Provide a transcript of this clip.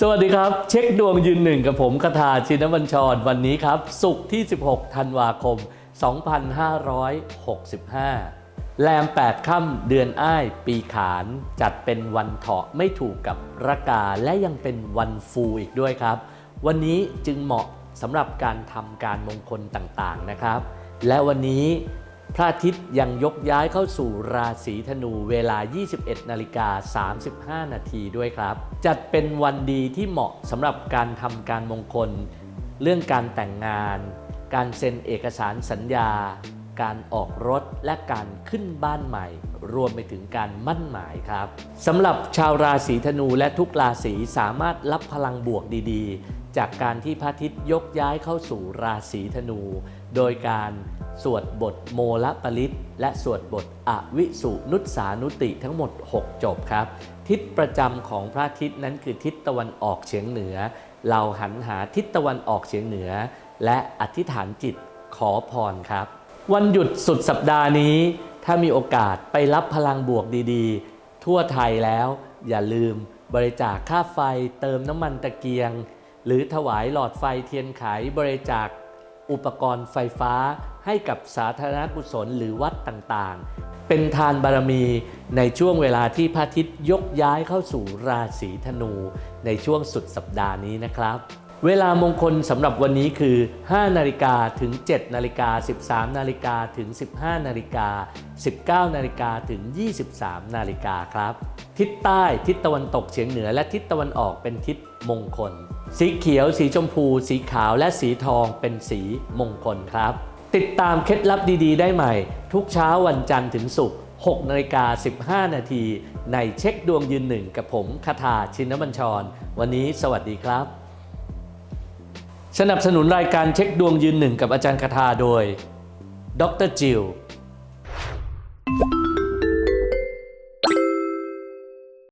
สวัสดีครับ เช็คดวงยืนหนึ่งกับผมคาถาชินบัญชร วันนี้ครับศุกร์ที่ 16 ธันวาคม 2565 แรม 8 ค่ำเดือนอ้าย ปีขานจัดเป็นวันเถาะไม่ถูกกับรากาและยังเป็นวันฟูอีกด้วยครับ วันนี้จึงเหมาะสำหรับการทำการมงคลต่างๆนะครับ และวันนี้ พระอาทิตย์ยังยกย้ายเข้าสู่ราศีธนูเวลา 21 นาฬิกา 35 นาทีด้วยครับ จัดเป็นวันดีที่เหมาะสำหรับการทำการมงคล เรื่องการแต่งงาน การเซ็นเอกสารสัญญา การออกรถและการขึ้นบ้านใหม่ รวมไปถึงการมั่นหมายครับสำหรับชาวราศีธนูและทุกราศีสามารถรับพลังบวกดีๆ จากการที่พระอาทิตย์ยกย้ายเข้าสู่ราศีธนู โดยการ สวดบทโมละปริตและสวดบทอวิสุนุสานุติทั้งหมด 6 จบครับ ทิศประจำของพระอาทิตย์นั้นคือทิศตะวันออกเฉียงเหนือ เราหันหาทิศตะวันออกเฉียงเหนือ และอธิษฐานจิตขอพรครับ วันหยุดสุดสัปดาห์นี้ ถ้ามีโอกาสไปรับพลังบวกดีๆ ทั่วไทยแล้วอย่าลืมบริจาคค่าไฟเติมน้ำมันตะเกียง หรือถวายหลอดไฟเทียนไขบริจาค อุปกรณ์ไฟฟ้าให้กับสาธารณกุศลหรือวัดต่างๆ เป็นทานบารมีในช่วงเวลาที่พระอาทิตย์ยกย้ายเข้าสู่ราศีธนู ในช่วงสุดสัปดาห์นี้นะครับ เวลามงคลสำหรับวันนี้คือ 5 นาฬิกาถึง 7 นาฬิกา 13 นาฬิกาถึง 15 นาฬิกา 19 นาฬิกาถึง 23 นาฬิกาครับ ทิศใต้ ทิศตะวันตกเฉียงเหนือและทิศตะวันออกเป็นทิศมงคล สีเขียว สีชมพู สีขาวและสีทองเป็นสีมงคลครับ ติดตามเคล็ดลับดีๆ ได้ใหม่ ทุกเช้าวันจันทร์ถึงศุกร์6นาฬิกา15 นาที ในเช็คดวงยืนหนึ่งกับผมคาถาชินบัญชร วันนี้สวัสดีครับ สนับสนุนรายการเช็คดวงยืนหนึ่งกับอาจารย์คาถาโดยดรจิล